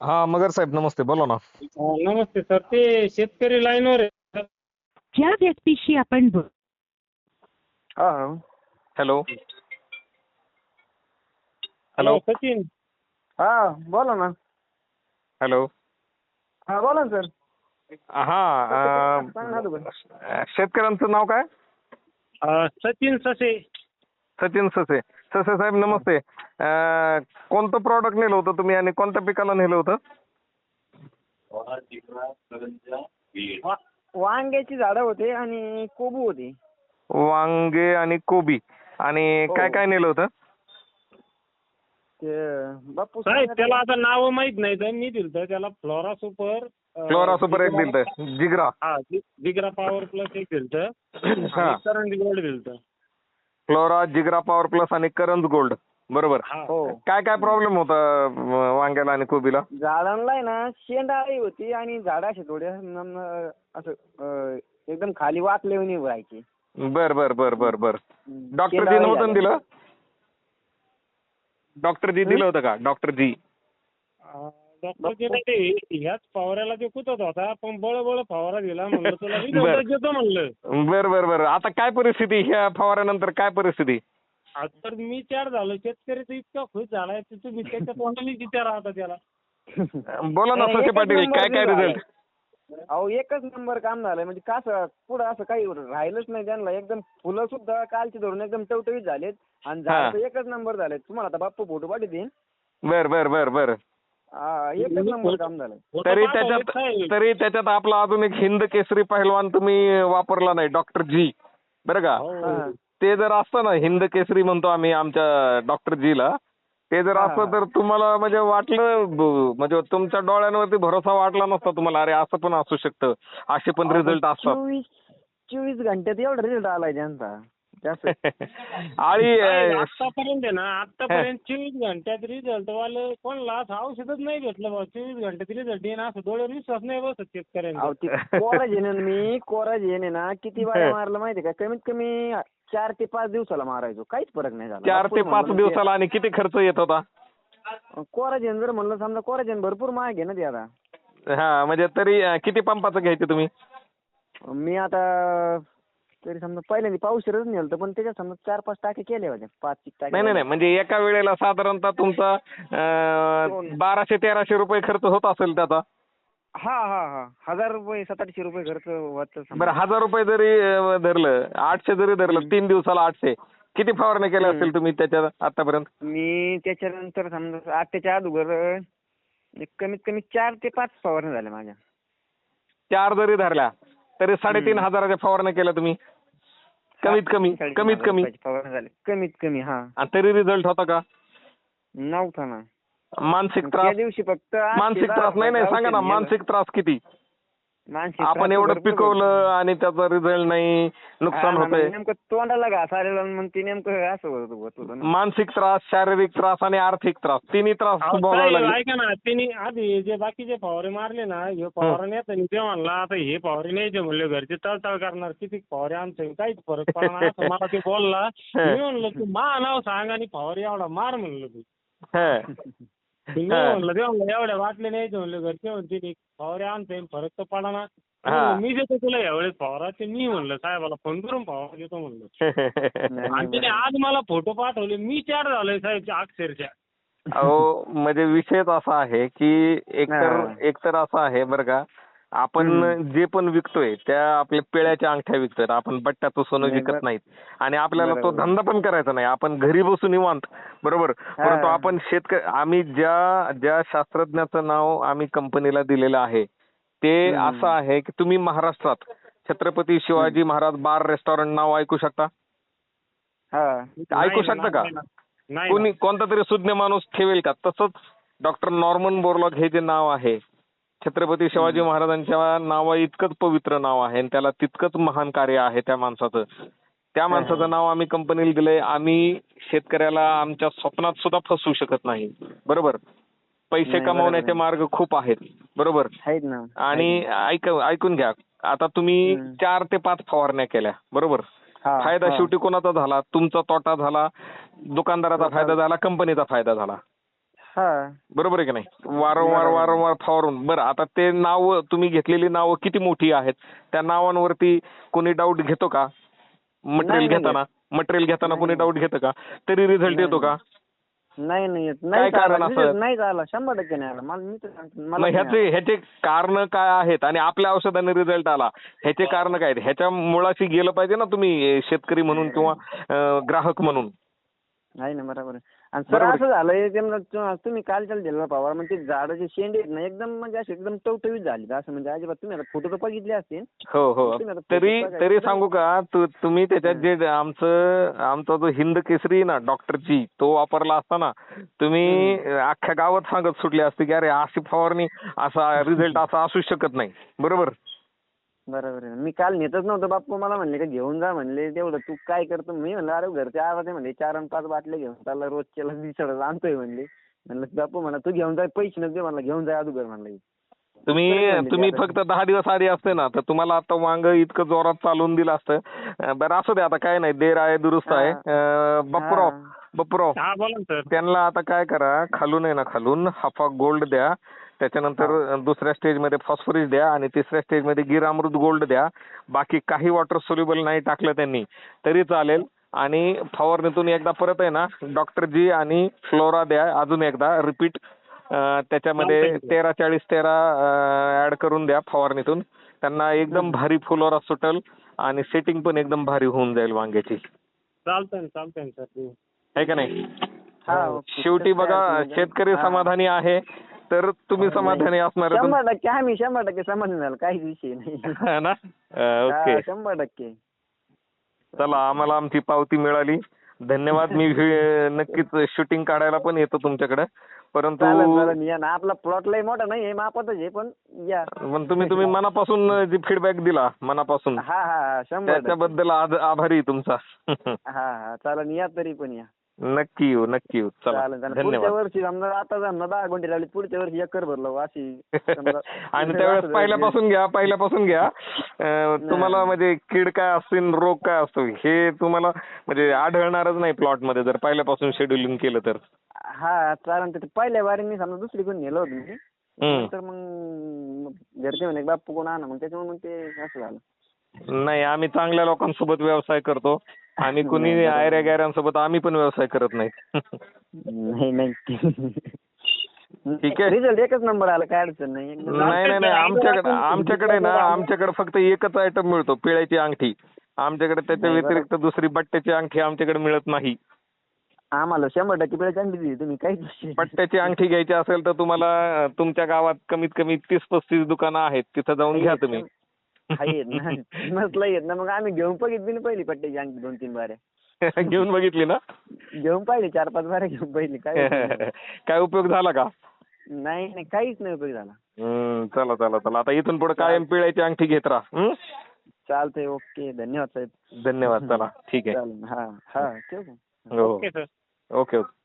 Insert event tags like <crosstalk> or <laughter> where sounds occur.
हा मगर साहेब नमस्ते बोला ना. नमस्ते सर. ते शेतकरी लाईनवर आहे. ज्या व्यक्तीशी आपण बोल हा हॅलो. हॅलो. सचिन. हा बोला ना. हॅलो. हा बोला ना सर. हा सांग ना तुम्ही. अं, शेतकऱ्यांचं नाव काय? अं, सचिन ससे. सचिन ससे. ससे साहेब नमस्ते. अं, कोणतं प्रॉडक्ट नेलं होतं तुम्ही आणि कोणत्या पिकाला नेलं होतं? वा- वांग्याची झाडं होते आणि कोबू होती. वांगे आणि कोबी. आणि हो. काय काय नेलं होतं? ते बापू साहेब त्याला आता नाव माहीत नाही तर मी दिलं त्याला फ्लोरा सुपर अं, फ्लोरा सुपर एक दिलं जिग्रा हा जि- जिग्रा पॉवर प्लस एक दिलं हा. करंट गोल्ड दिलं फ्लोरा जिग्रा पॉवर प्लस आणि करंज गोल्ड बरोबर. हा. काय काय प्रॉब्लेम होता वांग्याला आणि कोबीला? झाडांना आहे ना शेंडाळी होती आणि झाडं असे थोडे नम- असं एकदम खाली वाकले व्हायचे बर बर बर बर बर. डॉक्टर जी नव्हतं. दिलं? डॉक्टर जी दिलं होतं का? डॉक्टर जी. ह्याच फवाऱ्याला ते कुतत होता पण बळ बळ फवारा दिला म्हणलं तुला <laughs> म्हणलं. बर बर बर. आता काय परिस्थिती? ह्या फवाऱ्यानंतर काय परिस्थिती? आज तर मी चार झालो. शेतकरी तर इतका खुश झालाय तर तुम्ही त्याच्या तोंडाने विचारा आता त्याला. बोला ना ससे एकच पाटील काय काय. रिझल्ट अहो एकच नंबर काम झालंय म्हणजे कसं पुढं असं काही राहिलंच नाही त्यांना. एकदम फुलं सुद्धा कालची धरून एकदम टवटवीत झालेत. आणि झाड तर एकच नंबर झालेत. तुम्हाला आता बाप्पू फोटो पाठी देईन बर बर बर बर. हा, एकच नंबर काम झालंय तरी त्याच्यात. तरी त्याच्यात आपला अजून एक हिंद केसरी पहिलवान तुम्ही वापरला नाही डॉक्टर जी. बरं का? हो. ते जर असतं ना हिंद केसरी म्हणतो आम्ही आमच्या डॉक्टर जीला ते जर असतं. तर तुम्हाला म्हणजे वाटलं ब- म्हणजे तुमच्या डोळ्यांवरती भरोसा वाटला नसता तुम्हाला अरे असं पण असू शकतं असे पण रिझल्ट असतात. चोवीस चोवीस घंट्यात एवढा रिझल्ट आलाय त्यांचा. जास्त. <laughs> आणि अं, आतापर्यंत आहे ना आतापर्यंत चोवीस घंट्यात रिझल्ट वाले कोणाला असं औषधच नाही भेटलं बा चोवीस घंट्यात रिझल्ट येईन असं डोळ्यावर विश्वास नाही बसत शेतकऱ्यांचा. अहो ते कोराजेन मी कोराजेन आहे ना किती वेळा मारलं माहिती का? कमीत कमी चार ते पाच दिवसाला मारायचो. काहीच फरक नाही झाला. चार ते आपण पाच म्हणलं दिवसाला आणि किती खर्च येत होता? कोराजेन जर म्हणलं समजा कोराजेन भरपूर महाग आहे ना ते आता. हा म्हणजे तरी अं, किती पंपाचं घ्यायचे तुम्ही? मी आता तरी समजा पहिल्यांदा पावसाळ्याच नेलं होतं पण त्याच्यात समजा चार पाच टाके केले होते. पाच एक टाके नाही नाही नाही म्हणजे एका वेळेला साधारणतः तुमचा अं, बाराशे तेराशे रुपये खर्च होत असेल त्याचा. हा हा हा. हजार रुपये सात आठशे रुपये खर्च बरं हजार रुपये जरी अं, धरलं आठशे जरी धरलं तीन दिवसाला आठशे. किती फवारण्या केल्या असतील तुम्ही त्याच्या आतापर्यंत? मी त्याच्यानंतर समजा आत्याच्या अगोदर एक कमीत कमी चार ते पाच फवारण्या झाल्या माझ्या. चार जरी धरल्या तरी साडेतीन हजाराच्या फवारण्या केल्या तुम्ही. कमीत कमी साडेतीन कमीत हजार कमी झाल्या. कमीत कमी हा. आणि तरी रिझल्ट होता का? नव्हता ना. मानसिक त्या त्रास दिवशी फक्त मानसिक त्रास नाही नाही सांगा ना. मानसिक त्रास किती? मानसिक आपण एवढं पिकवलं आणि त्याचा रिझल्ट नाही नुकसान होतंय. मग नेमकं तोंडाला घास आलेला आणि मग ते नेमकं असं होत होत होतं ना. मानसिक त्रास शारीरिक त्रास आणि आर्थिक त्रास तिन्ही त्रास अहो, भोगावे साहेब, लागले. ऐका ना त्यांनी आधी जे बाकीचे फवारे मारले ना हे फवारा नेता ते म्हणला आता हे फवारे न्यायचे म्हणले घरचे तळतळ करणार किती फवारे आमचे काहीच फरक पडणार असं मला ते बोलला. मी म्हणलं तू मा नाव सांग आणि फवारे एवढा मार म्हणलं तू हं. मी. म्हणलं एवढ्या बाटले न्यायचे म्हणले घरचे म्हणते फवारे आणते फरक तर पडणार हा. मी देतो तुला यावेळेस फवारा ते मी म्हणलं साहेबाला फोन करून फवारा देतो म्हणलं <laughs> नाही, आणि त्याने आज मला फोटो पाठवले मी चार झालोय साहेब अक्षरशः अहो म्हणजे विषयच असा आहे की एकतर हा. एकतर असं आहे बरं का आपण. जे पण विकतोय त्या आपल्या पेळ्याच्या अंगठ्या विकतोय आपण बट्ट्याचं सोनं नाही, विकत नाहीत आणि आपल्याला तो. धंदा पण करायचा नाही आपण घरी बसून निवांत बरोबर परंतु आपण शेतकरी आम्ही ज्या ज्या शास्त्रज्ञाचं नाव आम्ही कंपनीला दिलेलं आहे ते. असं आहे की तुम्ही महाराष्ट्रात छत्रपती शिवाजी महाराज बार रेस्टॉरंट नाव ऐकू शकता हा ऐकू शकता का? नाही. नाही कोणी. कोणता तरी सुज्ञ माणूस ठेवेल का तसंच डॉक्टर नॉर्मन बोरलॉग हे जे नाव आहे छत्रपती शिवाजी महाराजांच्या नावा इतकंच पवित्र नाव आहे आणि त्याला तितकंच महान कार्य आहे त्या माणसाचं. त्या माणसाचं नाव आम्ही कंपनीला दिलंय. आम्ही शेतकऱ्याला आमच्या स्वप्नात सुद्धा फसवू शकत नाही. बरोबर? पैसे कमावण्याचे. मार्ग खूप आहेत. बरोबर? आणि ऐक ऐकून घ्या. आता तुम्ही. चार ते पाच फवारण्या केल्या. बरोबर? फायदा. शेवटी कोणाचा झाला? तुमचा तोटा झाला. दुकानदाराचा. फायदा झाला. कंपनीचा फायदा झाला. बरोबर आहे की नाही? वारंवार. वारंवार फवारून बरं आता ते नाव तुम्ही घेतलेली नावं किती मोठी आहेत? त्या नावांवरती कोणी डाऊट घेतो का? मटेरियल घेताना? मटेरियल घेताना कोणी. डाऊट घेतं का? तरी रिझल्ट येतो का? नाही. नाही नाही कारण नाही आला. शंभर टक्के नाही आला. मी तर ह्याचे. ह्याचे कारण काय आहेत? आणि आपल्या औषधाने रिझल्ट आला. ह्याचे कारण काय आहेत? ह्याच्या मुळाशी गेलं पाहिजे ना तुम्ही शेतकरी म्हणून किंवा ग्राहक म्हणून. नाही ना बरोबर आहे. आणि सर. असं झालंय ते तु- तुम्ही काल त्याला दिलेला पवार म्हणजे झाडाचे शेंडे आहेत ना एकदम म्हणजे असे एकदम टवटवीत झाले असं म्हणजे अजिबात तुम्ही आता फोटो तर बघितले असतील. हो हो. तरी तरी. सांगू का तू तुम्ही त्याच्यात जे आमचं आमचा जो हिंद केसरी आहे ना डॉक्टरची तो वापरला असताना तुम्ही अख्ख्या गावात सांगत सुटले असते की अरे अशी फवारणी असा रिझल्ट <laughs> असा असू शकत नाही. बरोबर? बरोबर आहे. मी काल नेतच नव्हतं बाप्पा मला म्हणले का घेऊन जा म्हणले. तेवढं तू काय करतो? मी म्हणलं अरे घरचे आवाज आहे. म्हणले चार आणि पाच बाटले घेऊन चालला रोजच्याला दिसड आणतोय. म्हणले. म्हणलं बाप्पा म्हणा तू घेऊन जाय पैसे नव्हते म्हणलं घेऊन जाय अगोदर म्हणलं तुम्ही आहे, तुम्ही. फक्त दहा दिवस आधी असते ना तर तुम्हाला आता वांग इतकं जोरात चालवून दिलं असतं. बरं असू दे आता काय नाही देर आहे दुरुस्त आहे. ना सर. त्यांना आता काय करा खालून आहे ना खालून हफा गोल्ड द्या. त्याच्यानंतर दुसऱ्या स्टेजमध्ये फॉस्फरस द्या आणि तिसऱ्या स्टेजमध्ये गिर अमृत गोल्ड द्या. बाकी काही वॉटर सोल्युबल नाही टाकलं त्यांनी. तरी चालेल. आणि फवारणीतून एकदा परत आहे ना डॉक्टर जी आणि फ्लोरा द्या. अजून एकदा रिपीट त्याच्यामध्ये. तेरा चाळीस तेरा ऍड करून द्या फवारणीतून. त्यांना एकदम भारी फुलोरा सुटल आणि सेटिंग पण एकदम भारी होऊन जाईल वांग्याची. चालतंय चालतंय सर. आहे का नाही? हा. शेवटी बघा. शेतकरी. समाधानी आहे. तर तुम्ही समाधानी असणार शंभर टक्के आम्ही शंभर टक्के समाधान झालं काहीच विषय नाही. <laughs> ना? ओके. शंभर टक्के. चला आम्हाला आमची पावती मिळाली. धन्यवाद. मी नक्कीच शूटिंग काढायला पण येतो तुमच्याकडे. परंतु आपला प्लॉट लय मोठा नाही मापातच आहे पण या. पण तुम्ही तुम्ही मनापासून जी फीडबॅक दिला मनापासून. हा हा हा. त्याच्याबद्दल आभारी तुमचा. <laughs> हा हा चालेल या तरी पण या. नक्की येऊ नक्की येऊ. चला. चालेल चालेल. पुढच्या धन्यवाद वर्षी समजा आता समजा दहा गुंठे लावली पुढच्या वर्षी एकर भरलो अशी समजा <laughs> आणि त्यावेळेस पहिल्यापासून घ्या पहिल्यापासून घ्या. अं, तुम्हाला म्हणजे कीड काय असतील रोग काय असतो हे तुम्हाला म्हणजे आढळणारच नाही प्लॉटमध्ये जर पहिल्यापासून शेड्युलिंग केलं तर. हा चालेल ते पहिल्या वारी मी समजा दुसरीकडून नेलं होतं मी. हम्म. तर मग घरचे म्हणे बाप्पू कोण आणा? मग त्याच्यामुळे मग ते असं झालं. नाही आम्ही चांगल्या लोकांसोबत व्यवसाय करतो. आणि <laughs> कुणी. आयऱ्या गॅऱ्यांसोबत आम्ही पण व्यवसाय करत नाही <laughs> नाही नाही <laughs> ठीक आहे. रिझल्ट एकच नंबर आला काय अडचण नाही नाही नाही आमच्याकडे आमच्याकडे ना आमच्याकडे फक्त एकच आयटम मिळतो पिळ्याची अंगठी आमच्याकडे त्याच्या. व्यतिरिक्त दुसरी बट्ट्याची अंगठी आमच्याकडे मिळत नाही आम्हाला शंभर टक्के पिढ्या चांगली दिली तुम्ही काहीच नाही. बट्ट्याची अंगठी घ्यायची असेल तर तुम्हाला तुमच्या गावात कमीत कमी तीस पस्तीस दुकानं आहेत तिथं जाऊन घ्या तुम्ही आहेत ना. <laughs> नसलं येत ना. मग आम्ही घेऊन बघितली ना पहिली पट्ट्याची अंगठी दोन तीन बाऱ्या. <laughs> घेऊन बघितली ना? घेऊन पाहिली चार पाच बाऱ्या घेऊन पाहिली. काय. <laughs> काय उपयोग झाला का? नाही नाही काहीच नाही उपयोग झाला. चला चला चला. आता इथून पुढे कायम पिळ्याची अंगठी घेत राहा? चालतंय ओके. धन्यवाद साहेब. धन्यवाद चला. ठीक आहे. चालेल. हा हा ठेवू? हो. Okay sir. Okay okay.